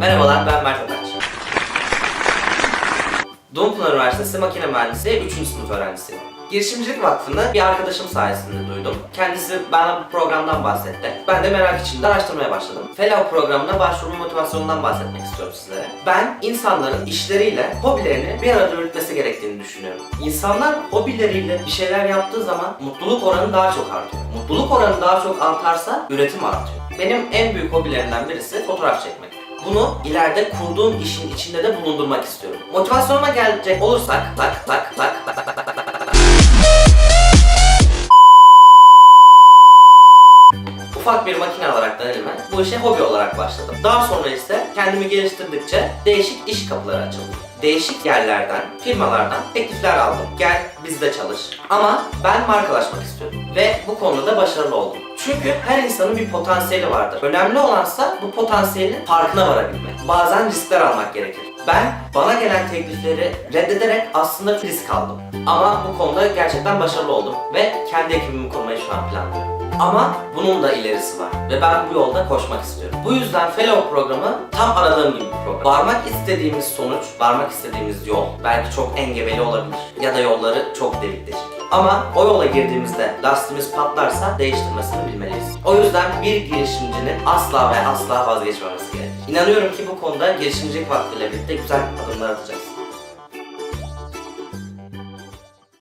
Merhabalar ben Mert Ataç. Doğumpınar Üniversitesi Makine Mühendisliği 3. sınıf öğrencisiyim. Girişimcilik Vakfı'nı bir arkadaşım sayesinde duydum. Kendisi bana bu programdan bahsetti. Ben de merak içinde araştırmaya başladım. Fellow programına başvurma motivasyonundan bahsetmek istiyorum sizlere. Ben insanların işleriyle hobilerini bir arada yürütmesi gerektiğini düşünüyorum. İnsanlar hobileriyle bir şeyler yaptığı zaman mutluluk oranı daha çok artıyor. Mutluluk oranı daha çok artarsa üretim artıyor. Benim en büyük hobilerimden birisi fotoğraf çekmek. Bunu ileride kurduğum işin içinde de bulundurmak istiyorum. Motivasyonuma gelecek olursak tak tak tak tak tak tak tak tak. Ufak bir makine alaraktan elime bu işe hobi olarak başladım. Daha sonra ise kendimi geliştirdikçe değişik iş kapıları açıldı. Değişik yerlerden, firmalardan teklifler aldım. Gel bizde çalış. Ama ben markalaşmak istiyorum. Ve bu konuda da başarılı oldum. Çünkü her insanın bir potansiyeli vardır. Önemli olansa bu potansiyelin farkına varabilmek. Bazen riskler almak gerekir. Ben bana gelen teklifleri reddederek aslında risk aldım. Ama bu konuda gerçekten başarılı oldum ve kendi ekibimi kurmayı şu an planlıyorum. Ama bunun da ilerisi var ve ben bu yolda koşmak istiyorum. Bu yüzden Fellow programı tam aradığım gibi bir program. Varmak istediğimiz sonuç, varmak istediğimiz yol belki çok engebeli olabilir ya da yolları çok delik deşik. Ama o yola girdiğimizde lastiğimiz patlarsa değiştirmesini bilmeliyiz. O yüzden bir girişimcinin asla ve asla vazgeçmemesi gerekir. İnanıyorum ki bu konuda girişimcilik vaktiyle birlikte güzel adımlar atacağız.